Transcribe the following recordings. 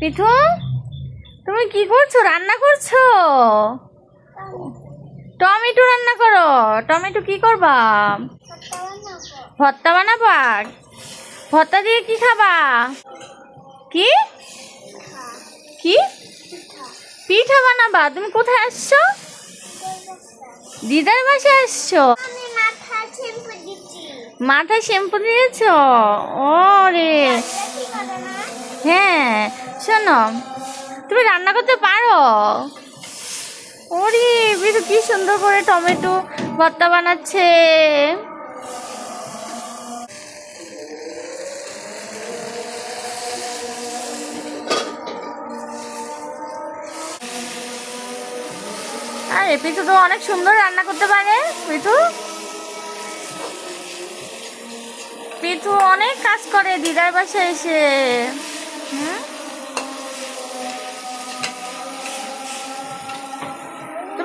পিথু তুমি কি করছ? রান্না করছ? টমেটো রান্না করো। টমেটো কি করবা? ভর্তা বানাবা? ভর্তা দিয়ে কি খাবা? কি? কি? পিঠা বানাবা? তুমি কোথায় আসছো? দিদার বাসায় আসছো? মাথায় শ্যাম্পু দিয়েছ? ও রে। হ্যাঁ। শোনো, তুমি রান্না করতে পারো? ওরে বিটু কি সুন্দর করে টমেটো ভর্তা বানাচ্ছে। আরে, পিঠু তো অনেক সুন্দর রান্না করতে পারে, পিঠু। পিঠু অনেক কাজ করে দিদার বাসায় এসে। হুম?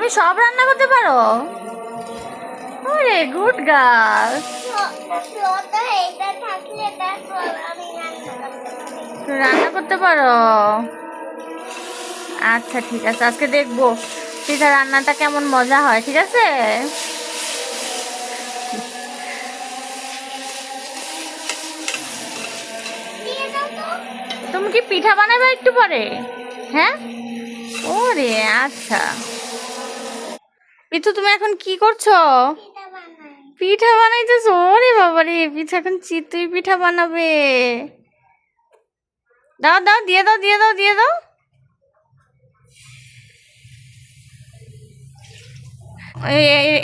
তুমি সব রান্না করতে পারো? ওরে, গুড গার্ল। রান্না করতে পারি? আচ্ছা ঠিক আছে, আজকে দেখব। পিঠা রান্নাটা কেমন মজা হয়, ঠিক আছে? তুমি কি পিঠা বানাবে একটু পরে? হ্যাঁ? ওরে আচ্ছা। পিঠু তুমি এখন কি করছ? পিঠা বানাইতেছো? ওরে বাবা রে পিঠা এখন চিতই পিঠা বানাবে। দাও দাও দিয়ে দাও দিয়ে দাও দিয়ে দাও।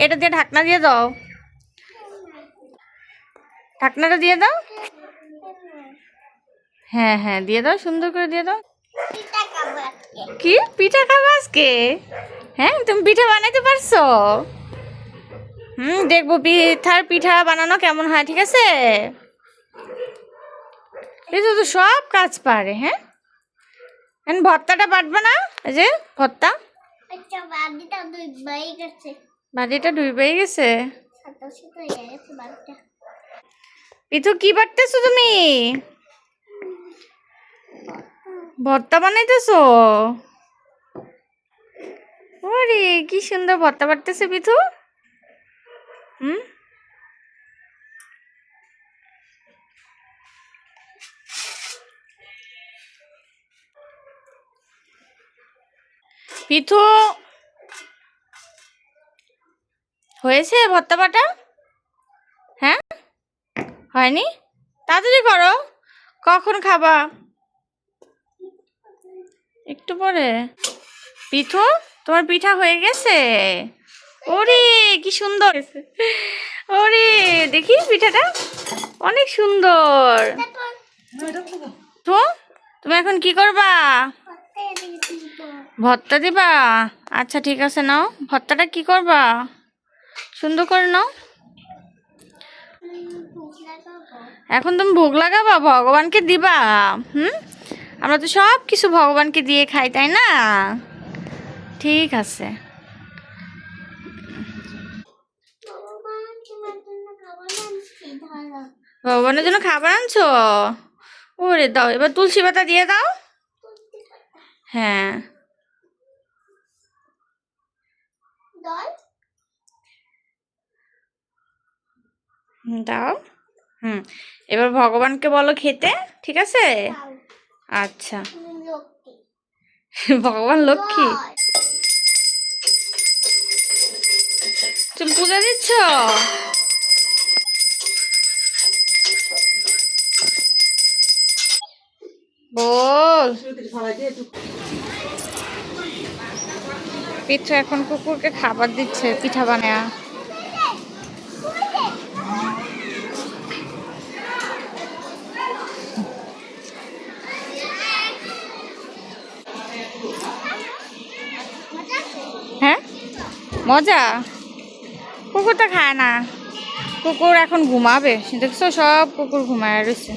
এটা দিয়ে ঢাকনা দিয়ে দাও। ঢাকনাটা দিয়ে দাও। হ্যাঁ হ্যাঁ দিয়ে দাও সুন্দর করে দিয়ে দাও। কি? পিঠা খাব আজকে? হ্যাঁ তুমি পিঠা বানাইতে পারছ? হুম দেখব পিঠার পিঠা বানানো কেমন হয় ঠিক আছে? এই তো সব কাজ পারে হ্যাঁ? এখন ভর্তাটা বাটবে না? এই যে ভর্তা। আচ্ছা বাড়িটা হয়ে গেছে পিঠু কি বাটতেছো তুমি? ভর্তা বানাইতেছো? ওরে, কি সুন্দর ভর্তা বাটতেছে পিঠু হুম? পিঠু হয়েছে ভর্তা বাটা? হ্যাঁ? হয়নি? তাড়াতাড়ি করো। কখন খাবা? একটু পরে। পিঠু তোমার পিঠা হয়ে গেছে? ওরে, কি সুন্দর। ওরে, দেখি পিঠাটা। অনেক সুন্দর। তো তুমি এখন কি করবা? করতে দিয়েছি তো ভর্তা দিবা? আচ্ছা ঠিক আছে, নাও। ভর্তাটা কি করবা? সুন্দর করে নাও। এখন তুমি ভোগ লাগাবা? ভগবানকে দিবা? হুম? আমরা তো সব কিছু ভগবানকে দিয়ে খাই, তাই না? ঠিক আছে। ভগবানের জন্য খাবার আনছো? ওরে দাও এবার তুলসী পাতা দিয়ে দাও। হ্যাঁ। দাও। হুম এবার ভগবানকে বলো খেতে ঠিক আছে? আচ্ছা। ভগবান লক্ষ্মী? তুমি পূজা দিচ্ছ? বল। পিঠা এখন কুকুরকে খাবার দিচ্ছে পিঠা বানায়া। হ্যাঁ? মজা? কুকুরটা খায় না। কুকুর এখন ঘুমাবে দেখছ সব কুকুর ঘুমায় রয়েছে।